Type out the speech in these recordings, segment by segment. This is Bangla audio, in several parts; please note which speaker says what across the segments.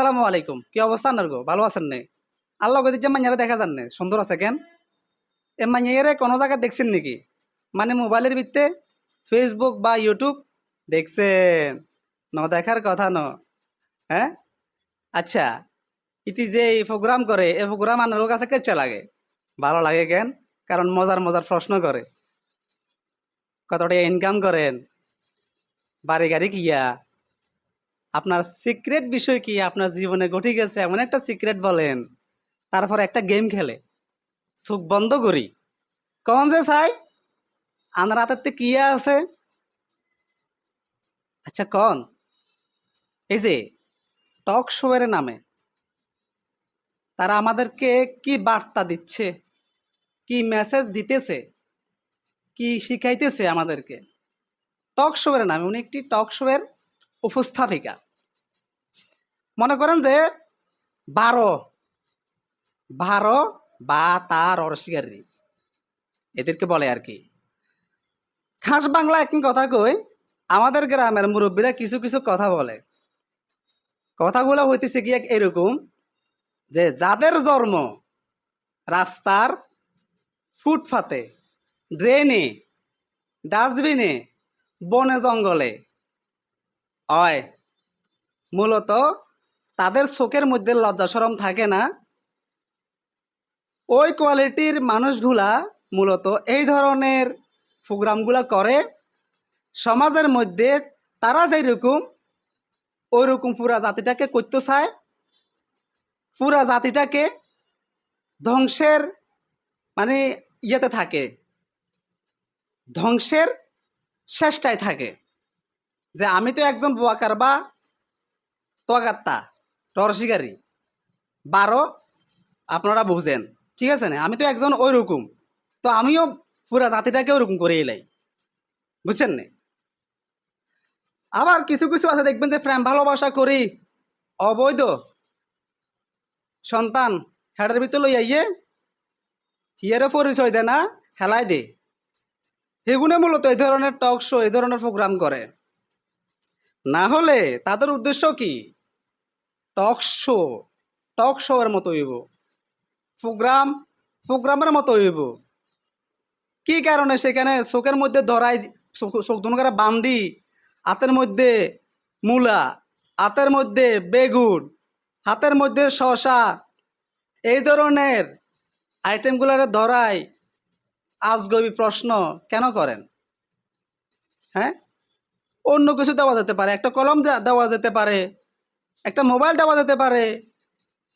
Speaker 1: আসসালামু আলাইকুম। কি অবস্থা আপনার গো ভালো আছেন নে? আল্লাহ গদি যে মাইয়ারে দেখা যান নে। সুন্দর আছে কেন? এ মাইয়ারে কোনো জায়গায় দেখছেন নাকি? মানে মোবাইলের ভিত্তে ফেসবুক বা ইউটিউব দেখছেন। ন, দেখার কথা ন। হ্যাঁ? আচ্ছা ইতি যে এই প্রোগ্রাম করে, এই প্রোগ্রাম আপনার কাছে কেচ্ছে লাগে? ভালো লাগে কেন? কারণ মজার মজার প্রশ্ন করে। কতটা ইনকাম করেন? বাড়ি গাড়ি কিয়া? আপনার সিক্রেট বিষয় কি? আপনার জীবনে ঘটে গেছে এমন একটা সিক্রেট বলেন। তারপর একটা গেম খেলে। চোখ বন্ধ করি। কন যে চাই? আনার হাতের কি আছে? আচ্ছা কন এই যে টক শোয়ের নামে। তারা আমাদেরকে কি বার্তা দিচ্ছে? কি মেসেজ দিতেছে? কি শিখাইতেছে আমাদেরকে? টক শোয়ের নামে। উনি একটি টক শোয়ের উপস্থাপিকা। মনে করেন যে বারো বারো বা তার অরসিকারী এদেরকে বলে আর কি। খাস বাংলা একই কথা কই, আমাদের গ্রামের মুরব্বীরা কিছু কিছু কথা বলে। কথাগুলো হইতেছে কি এক এরকম যে যাদের জন্ম রাস্তার ফুটফাতে ড্রেনে, ডাস্টবিনে, বনে জঙ্গলে হয়। মূলত তাদের চোখের মধ্যে লজ্জা সরম থাকে না। ওই কোয়ালিটির মানুষগুলা মূলত এই ধরনের প্রোগ্রামগুলো করে। সমাজের মধ্যে তারা যেরকম ওই রকম পুরা জাতিটাকে করতে চায়। পুরা জাতিটাকে ধ্বংসের মানে ইয়েতে থাকে। ধ্বংসের চেষ্টায় থাকে। যে আমি তো একজন বোয়াকার বা তোয়াগাত্তা রসিকারী বারো, আপনারা বুঝেন, ঠিক আছে না? আমি তো একজন ওই রকম তো আমিও পুরা জাতিটাকে ওরকম করে এলাই। বুঝছেন না? আবার কিছু কিছু আছে, দেখবেন যে প্রেম ভালোবাসা করি, অবৈধ। সন্তান হেডের ভিতর লই আইয়ে হিয়ারে পরিচয় দে না, হেলাই দে সেগুনে মূলত এই ধরনের টক শো এই ধরনের প্রোগ্রাম করে। না হলে তাদের উদ্দেশ্য কি? টক শো টক শো এর মতো হইব। প্রোগ্রাম, প্রোগ্রামের মতো হইব। কি কারণে সেখানে চোখের মধ্যে ধরাই চোখ- করে বান্দি, হাতের মধ্যে মূলা, হাতের মধ্যে বেগুন, হাতের মধ্যে শশা এই ধরনের আইটেমগুলোরে ধরাই আজগবি প্রশ্ন কেন করেন? হ্যাঁ? অন্য কিছু দেওয়া যেতে পারে। একটা কলম দেওয়া যেতে পারে। একটা মোবাইল দেওয়া যেতে পারে।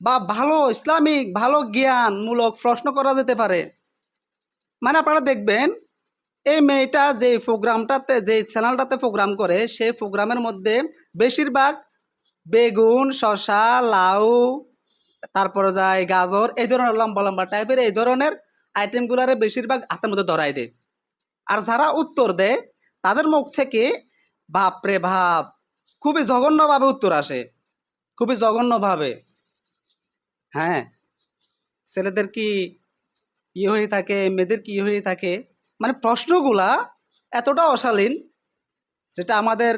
Speaker 1: বা ভালো ইসলামিক, ভালো জ্ঞানমূলক প্রশ্ন করা যেতে পারে। মানে আপনারা দেখবেন, এই মেয়েটা যে প্রোগ্রামটাতে যে চ্যানেলটাতে প্রোগ্রাম করে, সেই প্রোগ্রামের মধ্যে বেশিরভাগ বেগুন শশা লাউ, তারপরে যায় গাজর, এই ধরনের লম্বা লম্বা টাইপের এই ধরনের আইটেমগুলারে বেশিরভাগ হাতের মধ্যে ধরাই দেয়। আর যারা উত্তর দেয়, তাদের মুখ থেকে বাপরে ভাব খুবই জঘন্যভাবে উত্তর আসে। খুবই জঘন্যভাবে। হ্যাঁ ছেলেদের কি ইয়ে হয়ে থাকে, মেয়েদের কি হয়ে থাকে? মানে প্রশ্নগুলা এতটা অশালীন যেটা আমাদের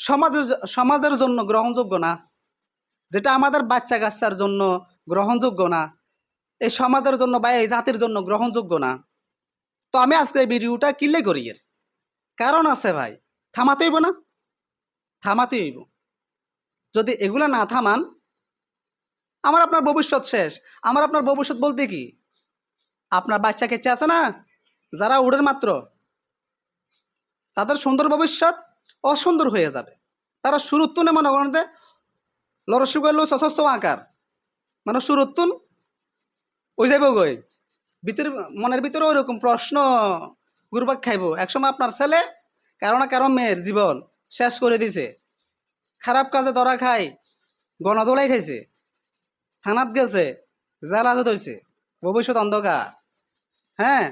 Speaker 1: সমাজের সমাজের জন্য গ্রহণযোগ্য না। যেটা আমাদের বাচ্চা কাচ্চার জন্য গ্রহণযোগ্য না। এই সমাজের জন্য বা এই জাতির জন্য গ্রহণযোগ্য না। তো আমি আজকে ভিডিওটা কিলে করি এর? কারণ আছে ভাই। থামাতে হইব না? থামাতে হইব। যদি এগুলা না থামান, আমার আপনার ভবিষ্যৎ শেষ। আমার আপনার ভবিষ্যৎ বলতে কি? আপনার বাচ্চা কেচ্ছে আছে না? যারা উড়ের মাত্র, তাদের সুন্দর ভবিষ্যৎ অসুন্দর হয়ে যাবে। তারা সুরুত্তুনে মনে করেন যে লরসুগাইলো সশস্ত্র আকার মানে সুরুত্তুন ওই যাইব গই ভিতরে, মনের ভিতরে ওইরকম প্রশ্ন গুরবাক খাইব। একসময় আপনার ছেলে কারও না কারও মেয়ের জীবন শেষ করে দিছে। খারাপ কাজে ধরা খাই গণদোলাই খাইছে, থানাত গেছে জেল হাজত হয়েছে ভবিষ্যৎ অন্ধকার। হ্যাঁ?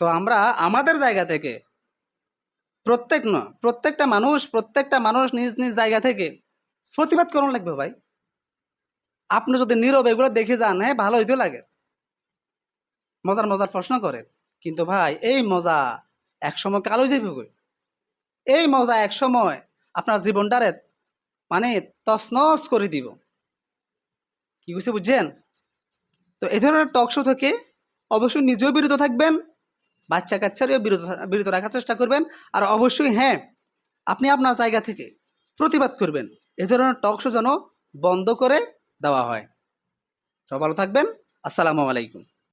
Speaker 1: তো আমরা আমাদের জায়গা থেকে, প্রত্যেক ন, প্রত্যেকটা মানুষ প্রত্যেকটা মানুষ নিজ নিজ জায়গা থেকে প্রতিবাদ করুন লাগবে ভাই। আপনি যদি নীরব এগুলো দেখে যান হ্যাঁ ভালো হইতে লাগে। মজার মজার প্রশ্ন করেন। কিন্তু ভাই, এই মজা একসময় কালো যাইবে এই মজা একসময় আপনার জীবনটারে মানে তছনছ করে দিব। কি বুঝছে বুঝছেন? তো এই ধরনের টক শো থেকে অবশ্যই নিজেও বিরত থাকবেন বাচ্চা কাচ্চারও বিরত বিরত রাখার চেষ্টা করবেন আর অবশ্যই হ্যাঁ আপনি আপনার জায়গা থেকে প্রতিবাদ করবেন। এ ধরনের টক শো যেন বন্ধ করে দেওয়া হয়। সব ভালো থাকবেন। আসসালামু আলাইকুম।